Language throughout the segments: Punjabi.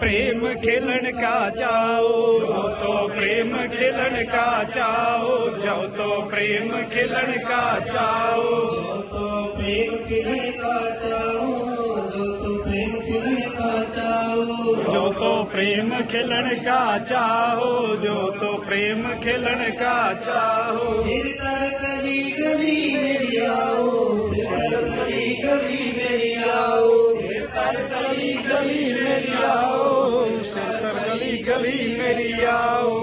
प्रेम खेलन का चाओ। जो तो प्रेम खेलन का चाओ जो तो प्रेम खेलन का चाओ। जो तो प्रेम खिलन का चाहो जो तो प्रेम खिलन का चाहो जो तो प्रेम खेलन का चाहो जो तो प्रेम खेलन का चाहो सिर तर गली गली मेरी आओ सिर तर गली गली मेरी आओ। सिर तर गली गली गली गली मेरी आओ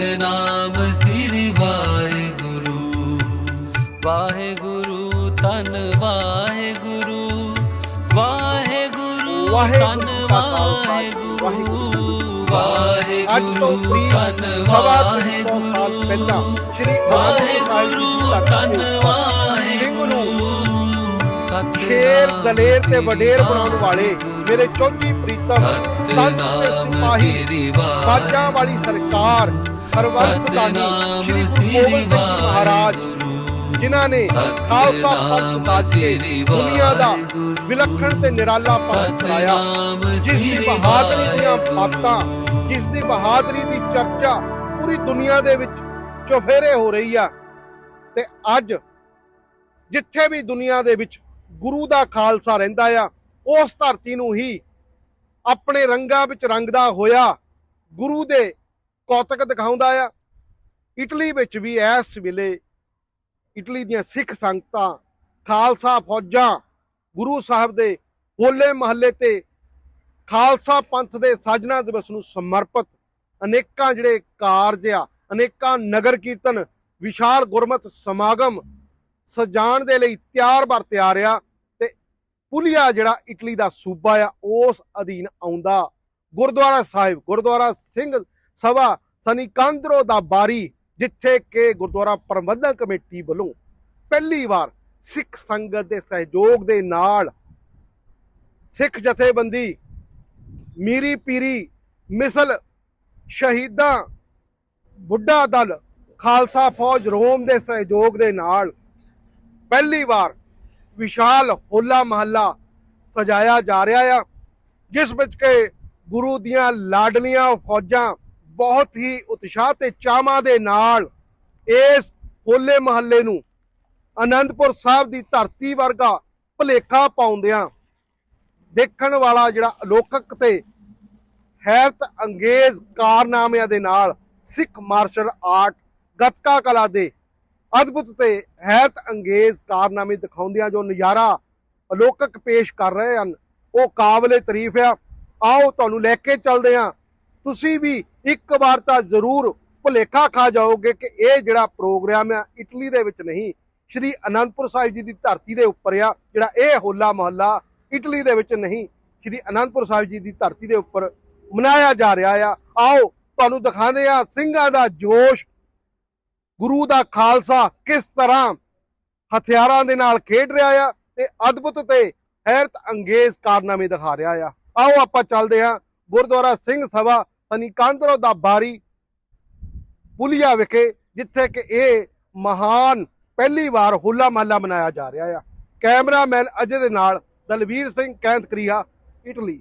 ਸਤਨਾਮ ਸ੍ਰੀ ਵਾਹਿਗੁਰੂ। ਵਾਹਿਗੁਰੂ ਤਨ ਵਾਹਿਗੁਰੂ। ਵਾਹਿਗੁਰੂ ਤਨ ਵਾਹਿਗੁਰੂ ਵਾਹਿਗੁਰੂ। ਤਨ ਪਹਿਲਾਂ ਵਾਹਿਗੁਰੂ ਸ਼੍ਰੀ ਵਾਹਿਗੁਰੂ ਤਨ ਵਾਹਿਗੁਰੂ। ਸ਼ੇਰ ਦਲੇਰ ਤੇ ਵਡੇਰ ਬਣਾਉਣ ਵਾਲੇ ਮੇਰੇ ਚੌਥੀ ਪ੍ਰੀਤਮ ਸੰਤ ਤੇ ਸਿਪਾਹੀ ਸ੍ਰੀ ਵਾਹਿਗੁਰੂ। ਬਾਜਾਂ ਵਾਲੀ ਸਰਕਾਰ ਸਤਨਾਮ ਸ਼੍ਰੀ ਗੁਰੂ ਗੋਬਿੰਦ ਸਿੰਘ ਮਹਾਰਾਜ ਜਿਨ੍ਹਾਂ ਨੇ ਖਾਲਸਾ ਪੰਥ ਸਾਜ ਕੇ ਦੁਨੀਆ ਦਾ ਵਿਲੱਖਣ ਤੇ ਨਿਰਾਲਾ ਪੰਥ ਚਲਾਇਆ। ਜਿਸ ਦੀ ਬਹਾਦਰੀ ਦੀਆਂ ਬਾਤਾਂ ਜਿਸ ਦੀ ਬਹਾਦਰੀ ਦੀ ਚਰਚਾ ਪੂਰੀ ਦੁਨੀਆ ਦੇ ਵਿੱਚ ਚੁਫੇਰੇ ਹੋ ਰਹੀ ਆ। ਤੇ ਅੱਜ ਜਿੱਥੇ ਵੀ ਦੁਨੀਆ ਦੇ ਵਿੱਚ ਗੁਰੂ ਦਾ ਖਾਲਸਾ ਰਹਿੰਦਾ ਆ ਉਸ ਧਰਤੀ ਨੂੰ ਹੀ ਆਪਣੇ ਰੰਗਾਂ ਵਿੱਚ ਰੰਗਦਾ ਹੋਇਆ ਗੁਰੂ ਦੇ ਕੌਤਕ ਦਿਖਾਉਂਦਾ ਆ। ਇਟਲੀ ਵਿੱਚ ਵੀ ਇਸ ਵੇਲੇ ਇਟਲੀ ਦੀਆਂ ਸਿੱਖ ਸੰਗਤਾਂ, ਖਾਲਸਾ ਫੌਜਾਂ, ਗੁਰੂ ਸਾਹਿਬ ਦੇ ਹੋਲੇ ਮਹੱਲੇ ਤੇ ਖਾਲਸਾ ਪੰਥ ਦੇ ਸਾਜਨਾ ਦਿਵਸ ਨੂੰ ਸਮਰਪਿਤ ਅਨੇਕਾਂ ਜਿਹੜੇ ਕਾਰਜ ਆ, ਅਨੇਕਾਂ ਨਗਰ ਕੀਰਤਨ, ਵਿਸ਼ਾਲ ਗੁਰਮਤ ਸਮਾਗਮ ਸਜਾਣ ਦੇ ਲਈ ਤਿਆਰ ਬਰ ਤਿਆਰ ਆ ਤੇ ਪੁਲੀਆ ਜਿਹੜਾ ਇਟਲੀ ਦਾ ਸੂਬਾ ਆ, ਉਸ ਅਧੀਨ ਆਉਂਦਾ ਗੁਰਦੁਆਰਾ ਸਾਹਿਬ, ਗੁਰਦੁਆਰਾ ਸਿੰਘ ਸਭਾ ਸਨੀ ਕਾਂਦਰੋ ਦਾ ਬਾਰੀ, ਜਿੱਥੇ ਕਿ ਗੁਰਦੁਆਰਾ ਪ੍ਰਬੰਧਕ ਕਮੇਟੀ ਵੱਲੋਂ ਪਹਿਲੀ ਵਾਰ ਸਿੱਖ ਸੰਗਤ ਦੇ ਸਹਿਯੋਗ ਦੇ ਨਾਲ ਸਿੱਖ ਜਥੇਬੰਦੀ, ਮੀਰੀ ਪੀਰੀ, ਮਿਸਲ ਸ਼ਹੀਦਾਂ, ਬੁੱਢਾ ਦਲ, ਖਾਲਸਾ ਫੌਜ, ਰੋਮ ਦੇ ਸਹਿਯੋਗ ਦੇ ਨਾਲ ਪਹਿਲੀ ਵਾਰ ਵਿਸ਼ਾਲ ਹੋਲਾ ਮਹੱਲਾ ਸਜਾਇਆ ਜਾ ਰਿਹਾ ਆ, ਜਿਸ ਵਿੱਚ ਕਿ ਗੁਰੂ ਦੀਆਂ ਲਾਡਲੀਆਂ ਫੌਜਾਂ ਬਹੁਤ ਹੀ ਉਤਸ਼ਾਹ ਤੇ ਚਾਵਾਂ ਦੇ ਨਾਲ ਇਸ ਹੋਲੇ ਮਹੱਲੇ ਨੂੰ ਆਨੰਦਪੁਰ ਸਾਹਿਬ ਦੀ ਧਰਤੀ ਵਰਗਾ ਭਲੇਖਾ ਪਾਉਂਦਿਆਂ ਦੇਖਣ ਵਾਲਾ ਜਿਹੜਾ ਅਲੌਕਿਕ ਤੇ ਹੈਰਤ ਅੰਗੇਜ਼ ਕਾਰਨਾਮਿਆਂ ਦੇ ਨਾਲ ਸਿੱਖ ਮਾਰਸ਼ਲ ਆਰਟ, ਗੱਤਕਾ ਕਲਾ ਦੇ ਅਦਭੁਤ ਤੇ ਹੈਰਤ ਅੰਗੇਜ਼ ਕਾਰਨਾਮੇ ਦਿਖਾਉਂਦਿਆਂ ਜੋ ਨਜ਼ਾਰਾ ਅਲੌਕਿਕ ਪੇਸ਼ ਕਰ ਰਹੇ ਹਨ, ਉਹ ਕਾਬਲੇ ਤਾਰੀਫ ਆ। ਆਓ ਤੁਹਾਨੂੰ ਲੈ ਕੇ ਚੱਲਦੇ ਆ ਤੁਸੀਂ ਵੀ ਇੱਕ ਵਾਰ ਤਾਂ ਜ਼ਰੂਰ ਭੁਲੇਖਾ ਖਾ ਜਾਓਗੇ ਕਿ ਇਹ ਜਿਹੜਾ ਪ੍ਰੋਗਰਾਮ ਆ ਇਟਲੀ ਦੇ ਵਿੱਚ ਨਹੀਂ, ਸ਼੍ਰੀ ਅਨੰਦਪੁਰ ਸਾਹਿਬ ਜੀ ਦੀ ਧਰਤੀ ਦੇ ਉੱਪਰ ਆ, ਜਿਹੜਾ ਇਹ ਹੋਲਾ ਮਹੱਲਾ ਇਟਲੀ ਦੇ ਵਿੱਚ ਨਹੀਂ, ਸ਼੍ਰੀ ਅਨੰਦਪੁਰ ਸਾਹਿਬ ਜੀ ਦੀ ਧਰਤੀ ਦੇ ਉੱਪਰ ਮਨਾਇਆ ਜਾ ਰਿਹਾ ਆ। ਆਓ, ਤੁਹਾਨੂੰ ਦਿਖਾਉਂਦੇ ਆ ਸਿੰਘਾਂ ਦਾ ਜੋਸ਼, ਗੁਰੂ ਦਾ ਖਾਲਸਾ ਕਿਸ ਤਰ੍ਹਾਂ ਹਥਿਆਰਾਂ ਦੇ ਨਾਲ ਖੇਡ ਰਿਹਾ ਆ ਤੇ ਅਦਭੁਤ ਤੇ ਹੈਰਤ ਅੰਗੇਜ਼ ਕਾਰਨਾਮੇ ਦਿਖਾ ਰਿਹਾ ਆ। ਆਓ, ਆਪਾਂ ਚੱਲਦੇ ਹਾਂ ਗੁਰਦੁਆਰਾ ਸਿੰਘ ਸਭਾ ਸਨੀ ਕਾਂਦਰੋ ਦਾ ਬਾਰੀ ਪੁਲੀਆ ਵਿਖੇ, ਜਿੱਥੇ ਕਿ ਇਹ ਮਹਾਨ ਪਹਿਲੀ ਵਾਰ ਹੋਲਾ ਮਹੱਲਾ ਮਨਾਇਆ ਜਾ ਰਿਹਾ ਆ। ਕੈਮਰਾਮੈਨ ਅਜੇ ਦੇ ਨਾਲ ਦਲਵੀਰ ਸਿੰਘ ਕੈਂਤ ਕਰੀਆ, ਇਟਲੀ।